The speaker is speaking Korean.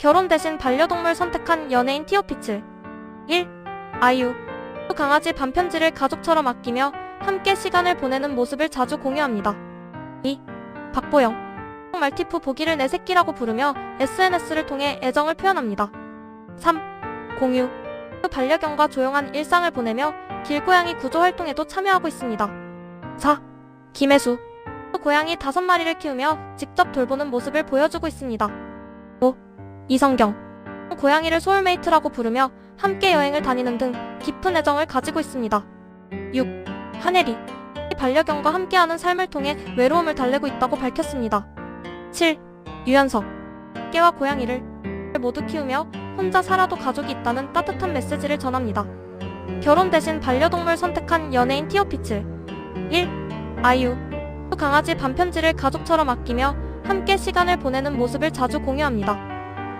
결혼 대신 반려동물 선택한 연예인 티어피츠 1. 아이유 강아지 반편지를 가족처럼 아끼며 함께 시간을 보내는 모습을 자주 공유합니다. 2. 박보영 말티프 보기를 내 새끼라고 부르며 SNS를 통해 애정을 표현합니다. 3. 공유 반려견과 조용한 일상을 보내며 길고양이 구조 활동에도 참여하고 있습니다. 4. 김혜수 고양이 5마리를 키우며 직접 돌보는 모습을 보여주고 있습니다. 5. 이성경 고양이를 소울메이트라고 부르며 함께 여행을 다니는 등 깊은 애정을 가지고 있습니다. 6. 한혜리 반려견과 함께하는 삶을 통해 외로움을 달래고 있다고 밝혔습니다. 7. 유연석 개와 고양이를 모두 키우며 혼자 살아도 가족이 있다는 따뜻한 메시지를 전합니다. 결혼 대신 반려동물 선택한 연예인 티어피츠 1. 아이유 강아지 반편지를 가족처럼 아끼며 함께 시간을 보내는 모습을 자주 공유합니다.